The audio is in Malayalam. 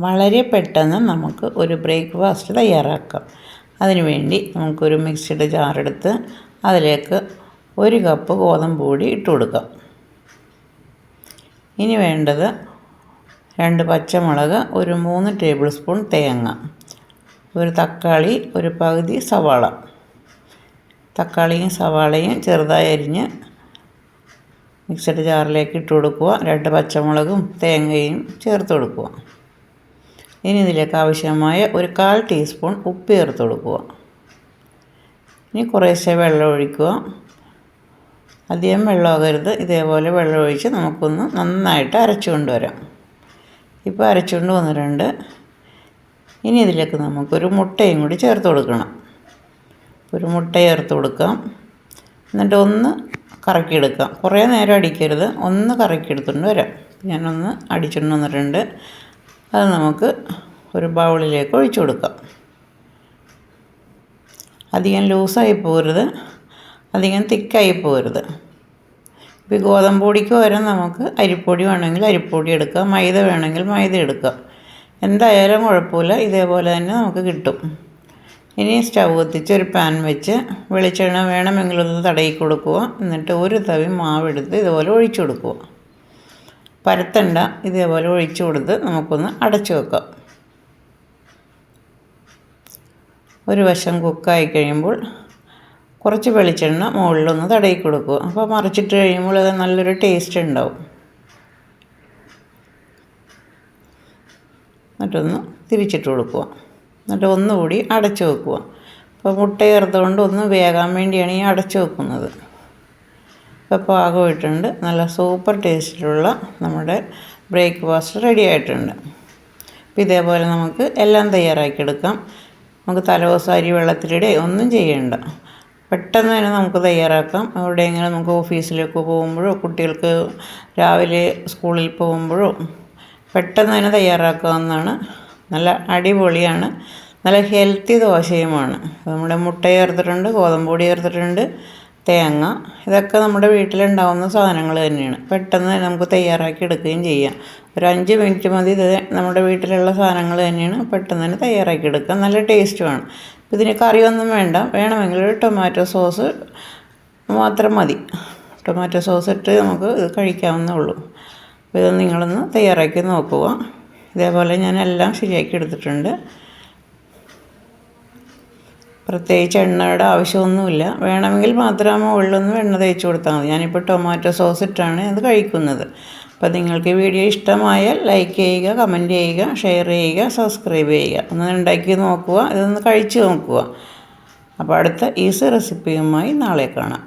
വളരെ പെട്ടെന്ന് നമുക്ക് ഒരു ബ്രേക്ക്ഫാസ്റ്റ് തയ്യാറാക്കാം. അതിനുവേണ്ടി നമുക്കൊരു മിക്സിയുടെ ജാറെടുത്ത് അതിലേക്ക് ഒരു കപ്പ് ഗോതമ്പ് പൊടി ഇട്ട് കൊടുക്കാം. ഇനി വേണ്ടത് രണ്ട് പച്ചമുളക് ഒരു മൂന്ന് ടേബിൾ സ്പൂൺ തേങ്ങ ഒരു തക്കാളി ഒരു പകുതി സവാള. തക്കാളിയും സവാളയും ചെറുതായി അരിഞ്ഞ് മിക്സഡ് ജാറിലേക്ക് ഇട്ട് കൊടുക്കുക. രണ്ട് പച്ചമുളകും തേങ്ങയും ചേർത്ത് കൊടുക്കുക. ഇനി ഇതിലേക്ക് ആവശ്യമായ ഒരു കാൽ ടീസ്പൂൺ ഉപ്പ് ചേർത്ത് കൊടുക്കുക. ഇനി കുറേശ്ശെ വെള്ളം ഒഴിക്കുക. അധികം വെള്ളമാകരുത് ഇതേപോലെ വെള്ളം ഒഴിച്ച് നമുക്കൊന്ന് നന്നായിട്ട് അരച്ചു കൊണ്ടുവരാം. ഇപ്പോൾ അരച്ചുകൊണ്ട് വന്നിട്ടുണ്ട്. ഇനി ഇതിലേക്ക് നമുക്കൊരു മുട്ടയും കൂടി ചേർത്ത് കൊടുക്കണം. ഒരു മുട്ട ചേർത്ത് കൊടുക്കാം. എന്നിട്ട് ഒന്ന് കറക്കിയെടുക്കാം. കുറേ നേരം അടിക്കരുത്. ഒന്ന് കറക്കിയെടുത്തുകൊണ്ട് വരാം. ഞാനൊന്ന് അടിച്ചുകൊണ്ട് വന്നിട്ടുണ്ട്. അത് നമുക്ക് ഒരു ബൗളിലേക്ക് ഒഴിച്ചു കൊടുക്കാം. അധികം ലൂസായി പോരുത്. അധികം തിക്കായി പോരുത്. ഇപ്പോൾ ഗോതമ്പ് പൊടിക്ക് പകരം നമുക്ക് അരിപ്പൊടി വേണമെങ്കിൽ അരിപ്പൊടി എടുക്കാം. മൈദ വേണമെങ്കിൽ മൈദ എടുക്കാം. എന്തായാലും കുഴപ്പമില്ല. ഇതേപോലെ തന്നെ നമുക്ക് കിട്ടും. ഇനി സ്റ്റൗ കത്തിച്ച് ഒരു പാൻ വെച്ച് വെളിച്ചെണ്ണ വേണമെങ്കിലൊന്ന് തടയി കൊടുക്കുക. എന്നിട്ട് ഒരു തവി മാവെടുത്ത് ഇതുപോലെ ഒഴിച്ചു കൊടുക്കുക. പരത്തണ്ട ഇതേപോലെ ഒഴിച്ചു കൊടുത്ത് നമുക്കൊന്ന് അടച്ചു വെക്കാം. ഒരു വശം കുക്കായി കഴിയുമ്പോൾ കുറച്ച് വെളിച്ചെണ്ണ മുകളിലൊന്ന് തടയി കൊടുക്കുക. അപ്പോൾ മറിച്ചിട്ട് കഴിയുമ്പോൾ അത് നല്ലൊരു ടേസ്റ്റ് ഉണ്ടാവും. എന്നിട്ടൊന്ന് തിരിച്ചിട്ട് കൊടുക്കുക. എന്നിട്ട് ഒന്നുകൂടി അടച്ചു വെക്കുക. അപ്പോൾ മുട്ട ചേർത്തുകൊണ്ട് ഒന്ന് വേകാൻ വേണ്ടിയാണ് ഈ അടച്ചു വെക്കുന്നത്. ഇപ്പോൾ പാകമായിട്ടുണ്ട്. നല്ല സൂപ്പർ ടേസ്റ്റിലുള്ള നമ്മുടെ ബ്രേക്ക്ഫാസ്റ്റ് റെഡി ആയിട്ടുണ്ട് അപ്പോൾ ഇതേപോലെ നമുക്ക് എല്ലാം തയ്യാറാക്കിയെടുക്കാം. നമുക്ക് തലേദിവസം അരി വെള്ളത്തിലിടെ ഒന്നും ചെയ്യേണ്ട. പെട്ടെന്ന് തന്നെ നമുക്ക് തയ്യാറാക്കാം. എവിടെയെങ്കിലും നമുക്ക് ഓഫീസിലേക്ക് പോകുമ്പോഴോ കുട്ടികൾക്ക് രാവിലെ സ്കൂളിൽ പോകുമ്പോഴോ പെട്ടെന്ന് തന്നെ തയ്യാറാക്കാവുന്നതാണ്. നല്ല അടിപൊളിയാണ്. നല്ല ഹെൽത്തി ദോശയുമാണ്. നമ്മുടെ മുട്ട ചേർത്തിട്ടുണ്ട് ഗോതമ്പ് പൊടി ചേർത്തിട്ടുണ്ട്. തേങ്ങ ഇതൊക്കെ നമ്മുടെ വീട്ടിലുണ്ടാവുന്ന സാധനങ്ങൾ തന്നെയാണ്. പെട്ടെന്ന് നമുക്ക് തയ്യാറാക്കി എടുക്കുകയും ചെയ്യാം. ഒരു അഞ്ച് മിനിറ്റ് മതി ഇത് നമ്മുടെ വീട്ടിലുള്ള സാധനങ്ങൾ തന്നെയാണ്. പെട്ടെന്ന് തന്നെ തയ്യാറാക്കി എടുക്കുക നല്ല ടേസ്റ്റുമാണ് ഇതിന് കറിയൊന്നും വേണ്ട. വേണമെങ്കിൽ ടൊമാറ്റോ സോസ് മാത്രം മതി. ടൊമാറ്റോ സോസ് ഇട്ട് നമുക്ക് ഇത് കഴിക്കാവുന്നേ ഉള്ളൂ. അപ്പോൾ ഇത് നിങ്ങളൊന്ന് തയ്യാറാക്കി നോക്കുക. ഇതേപോലെ ഞാൻ എല്ലാം ശരിയാക്കി എടുത്തിട്ടുണ്ട്. പ്രത്യേകിച്ച് എണ്ണയുടെ ആവശ്യമൊന്നുമില്ല. വേണമെങ്കിൽ മാത്രം മുകളിലൊന്ന് എണ്ണ തേച്ച് കൊടുത്താൽ മതി. ഞാനിപ്പോൾ ടൊമാറ്റോ സോസ് ഇട്ടാണ് അത് കഴിക്കുന്നത്. അപ്പോൾ നിങ്ങൾക്ക് വീഡിയോ ഇഷ്ടമായാൽ ലൈക്ക് ചെയ്യുക കമന്റ് ചെയ്യുക ഷെയർ ചെയ്യുക സബ്സ്ക്രൈബ് ചെയ്യുക. ഒന്ന് ഉണ്ടാക്കി നോക്കുക ഇതൊന്ന് കഴിച്ച് നോക്കുക. അപ്പോൾ അടുത്ത ഈസി റെസിപ്പിയുമായി നാളെ കാണാം.